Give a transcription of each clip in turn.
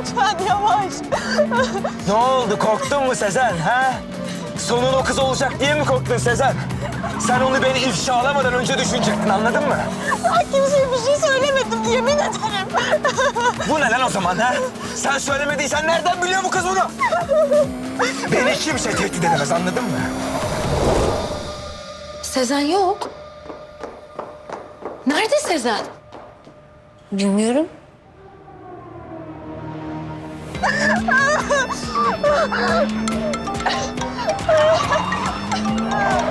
lütfen yavaş. Ne oldu korktun mu Sezen ha? Sonun o kız olacak diye mi korktun Sezen? Sen onu beni ifşalamadan önce düşünecektin anladın mı? Ben kimseye bir şey söylemedim yemin ederim. Bu ne lan o zaman ha? Sen söylemediysen nereden biliyor bu kız bunu? Beni kimse tehdit edemez anladın mı? Sezen yok. Nerede Sezen? Bilmiyorum. Oh, my God.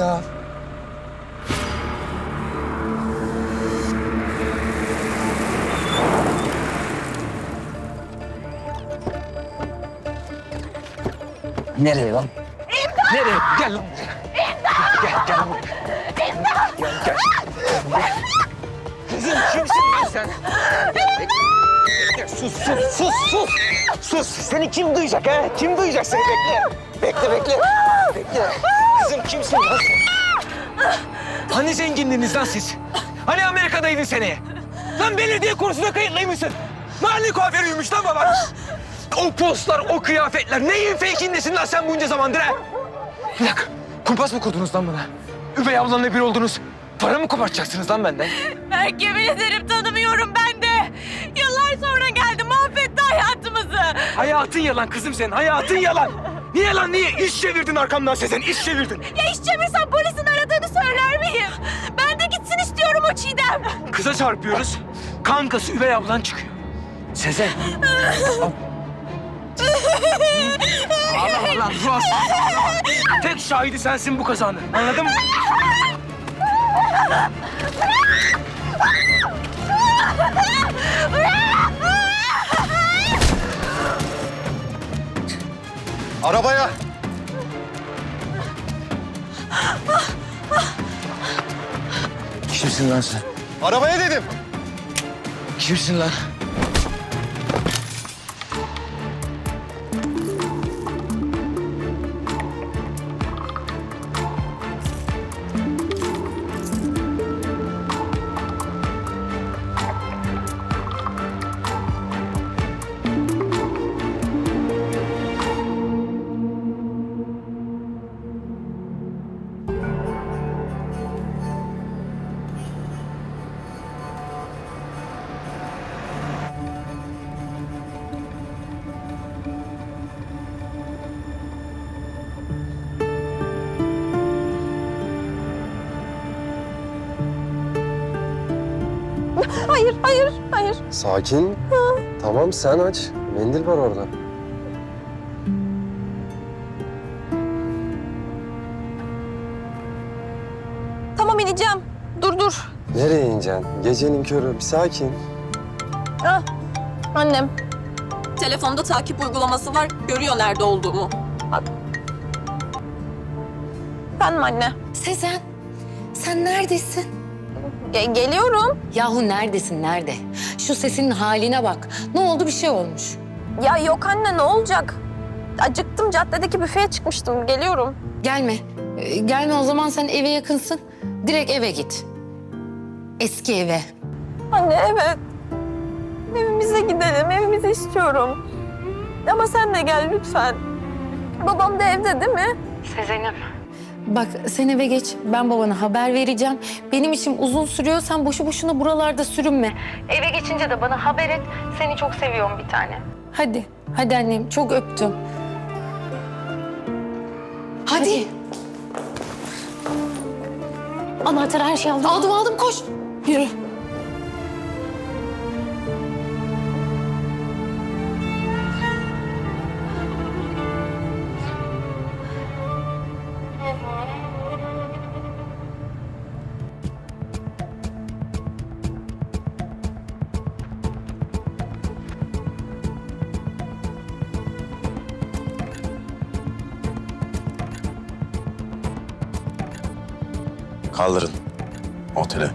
Ya Nereye lan? Nereye? Gel lan buraya. Gel, gel buraya. Gel, gel. Kızım kimsin lan sen? Gel, bekle. Sus, sus, sus, sus. Sus. Seni kim duyacak ha? Kim duyacak seni? Bekle. Bekle, bekle. Bekle. Kızım kimsin lan sen? Hani zenginliğiniz lan siz? Hani Amerika'daydın seneye? Lan belediye kursuna kayıtlıymışsın. Mahalle kuaförüymüş lan baban. O postlar, o kıyafetler. Neyin fake'indesin lan sen bunca zamandır ha? Bir dakika. Kumpas mı kurdunuz lan bana? Üvey ablanla bir oldunuz. Para mı kopartacaksınız lan benden? Berk yemin ederim tanımıyorum ben de. Yıllar sonra geldi mahvetti hayatımızı. Hayatın yalan kızım senin, hayatın yalan. Niye lan niye? İş çevirdin arkamdan Sezen, iş çevirdin. Ya iş çevirsem polisin aradığını söyler miyim? Ben de gitsin istiyorum o Çiğdem. Kıza çarpıyoruz. Kankası üvey ablan çıkıyor. Sezen. Ağlama lan Ruas. Tek şahidi sensin bu kazanın. Anladın mı? Arabaya. Kimsin lan sen? Arabaya dedim. Kimsin lan? Hayır, hayır, hayır. Sakin. Tamam sen aç. Mendil var orada. Tamam ineceğim. Dur dur. Nereye ineceksin? Gecenin körü. Bir sakin. Ah, annem. Telefonda takip uygulaması var. Görüyor nerede olduğumu. Bak. Ben mi anne? Sezen, sen neredesin? Ge- geliyorum. Yahu neredesin, nerede? Şu sesinin haline bak. Ne oldu, bir şey olmuş. Ya yok anne ne olacak? Acıktım caddedeki büfeye çıkmıştım. Geliyorum. Gelme. Ee, gelme o zaman sen eve yakınsın. Direkt eve git. Eski eve. Anne evet. Evimize gidelim. Evimizi istiyorum. Ama sen de gel lütfen. Babam da evde değil mi? Sezen'im. Bak sen eve geç. Ben babana haber vereceğim. Benim işim uzun sürüyor. Sen boşu boşuna buralarda sürünme. Eve geçince de bana haber et. Seni çok seviyorum bir tane. Hadi. Hadi annem. Çok öptüm. Hadi. Anahtarı her şeyi aldım. Aldım aldım koş. Yürü. Kaldırın. Otele.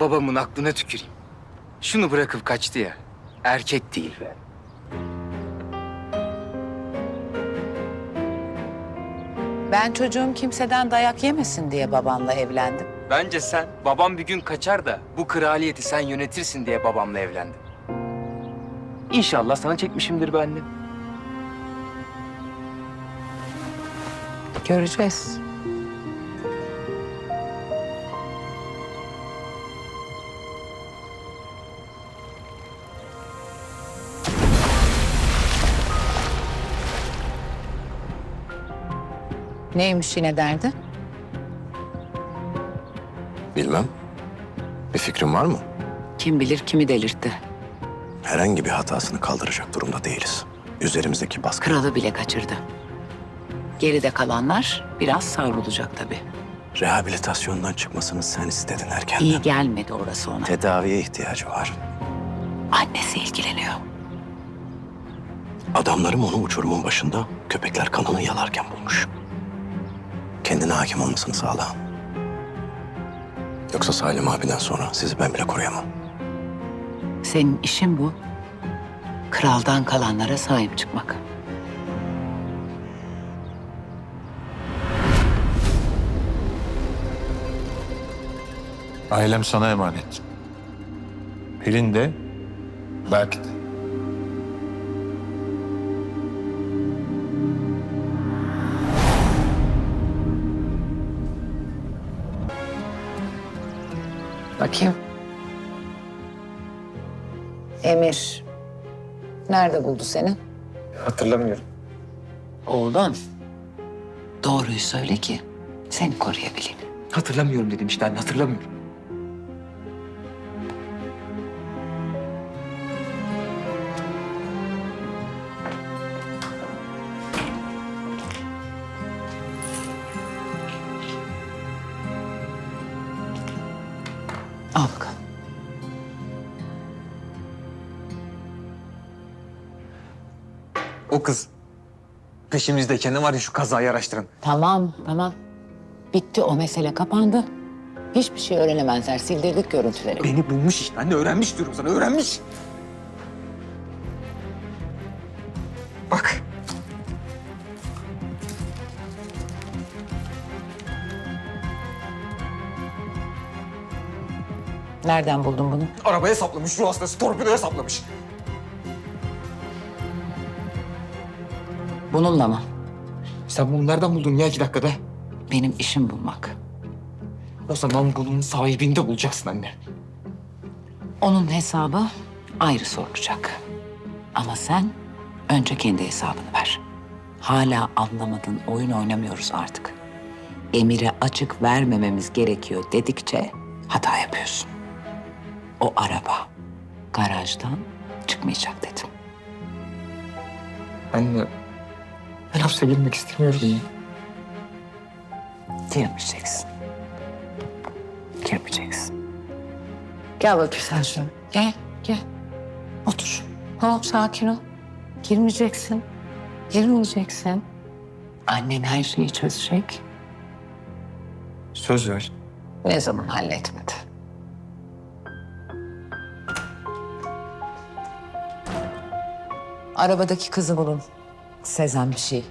Babamın aklına tüküreyim. Şunu bırakıp kaçtı ya. Erkek değil be. Ben çocuğum kimseden dayak yemesin diye babanla evlendim. Bence sen babam bir gün kaçar da bu kraliyeti sen yönetirsin diye babamla evlendin. İnşallah sana çekmişimdir be annem. Göreceğiz. Neymiş yine derdi? Bilmem. Bir fikrin var mı? Kim bilir kimi delirtti. Herhangi bir hatasını kaldıracak durumda değiliz. Üzerimizdeki baskı... Kralı bile kaçırdı. Geride kalanlar biraz savrulacak tabii. Rehabilitasyondan çıkmasını sen istedin erkenden. İyi gelmedi orası ona. Tedaviye ihtiyacı var. Annesi ilgileniyor. Adamlarım onu uçurumun başında köpekler kanını yalarken bulmuş. Kendine hakim olmasını sağla. Yoksa Salim abiden sonra sizi ben bile koruyamam. Senin işin bu. Kraldan kalanlara sahip çıkmak. Ailem sana emanet. Pelin de, belki de. Bakayım. Emir. Nerede buldu seni? Hatırlamıyorum. Oğlum. Doğruyu söyle ki seni koruyabileyim. Hatırlamıyorum dedim işte anne hatırlamıyorum. Al bakalım. O kız peşimizdeyken ne var ya şu kazayı araştırın. Tamam, tamam. Bitti o mesele kapandı. Hiçbir şey öğrenemezler. Sildirdik görüntüleri. Beni bulmuş işte anne öğrenmiş diyorum sana öğrenmiş. Nereden buldun bunu? arabaya saplamış ruh hastası torpidoya saplamış. Bununla mı? Sen bunu nereden buldun ya iki dakikada? Benim işim bulmak. O zaman bunun sahibini de bulacaksın anne. Onun hesabı ayrı sorulacak. Ama sen önce kendi hesabını ver. Hala anlamadın oyun oynamıyoruz artık. Emir'e açık vermememiz gerekiyor dedikçe hata yapıyorsun. O araba garajdan çıkmayacak dedim. Anne ben hapse girmek istemiyorum. Girmeyeceksin. Girmeyeceksin. Gel bakayım sen şöyle. Gel, gel. Otur. Hop, sakin ol. Girmeyeceksin. Girmeyeceksin. Annen her şeyi çözecek. Söz ver. Ne zaman halletmedi? Arabadaki kızı bulun. Sezen bir şey